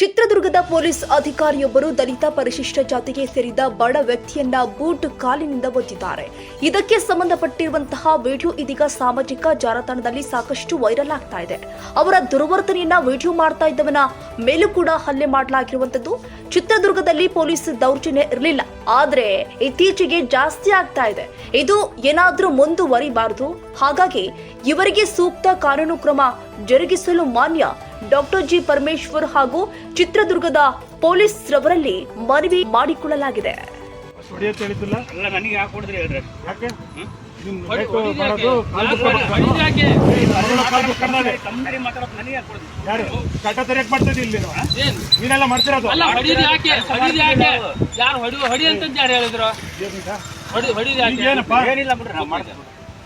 ಚಿತ್ರದುರ್ಗದ ಪೊಲೀಸ್ ಅಧಿಕಾರಿಯೊಬ್ಬರು ದಲಿತ ಪರಿಶಿಷ್ಟ ಜಾತಿಗೆ ಸೇರಿದ ಬಡ ವ್ಯಕ್ತಿಯನ್ನ ಬೂಟ್ ಕಾಲಿನಿಂದ ಒದ್ದಿದ್ದಾರೆ. ಇದಕ್ಕೆ ಸಂಬಂಧಪಟ್ಟಿರುವಂತಹ ವಿಡಿಯೋ ಇದೀಗ ಸಾಮಾಜಿಕ ಜಾಲತಾಣದಲ್ಲಿ ಸಾಕಷ್ಟು ವೈರಲ್ ಆಗ್ತಾ ಇದೆ. ಅವರ ದುರ್ವರ್ತನೆಯನ್ನ ವಿಡಿಯೋ ಮಾಡ್ತಾ ಇದ್ದವನ ಮೇಲೂ ಕೂಡ ಹಲ್ಲೆ ಮಾಡಲಾಗಿರುವಂತದ್ದು ಚಿತ್ರದುರ್ಗದಲ್ಲಿ ಪೊಲೀಸ್ ದೌರ್ಜನ್ಯ ಇರಲಿಲ್ಲ. ಆದ್ರೆ ಇತ್ತೀಚೆಗೆ ಜಾಸ್ತಿ ಆಗ್ತಾ ಇದೆ. ಇದು ಏನಾದ್ರೂ ಮುಂದುವರಿಬಾರದು. ಹಾಗಾಗಿ ಇವರಿಗೆ ಸೂಕ್ತ ಕಾನೂನು ಕ್ರಮ ಜರುಗಿಸಲು ಮಾನ್ಯ ಡಾಕ್ಟರ್ ಜಿ ಪರಮೇಶ್ವರ್ ಹಾಗೂ ಚಿತ್ರದುರ್ಗದ ಪೊಲೀಸ್ ರವರಲ್ಲಿ ಮನವಿ ಮಾಡಿಕೊಳ್ಳಲಾಗಿದೆ? ಯಾರು? ಹೊಡಿ ಹೊಡಿ ಯಾರು ಹೇಳಿದ್ರು? ಏನೀಗ ಹೊಡಿ ಯಾಕೆ? ಏನಪ್ಪ ಏನಿಲ್ಲ ಬಿಡ್ರಿ ನಾವು ಮಾಡ್ತೀವಿ.